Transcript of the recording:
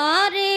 আরে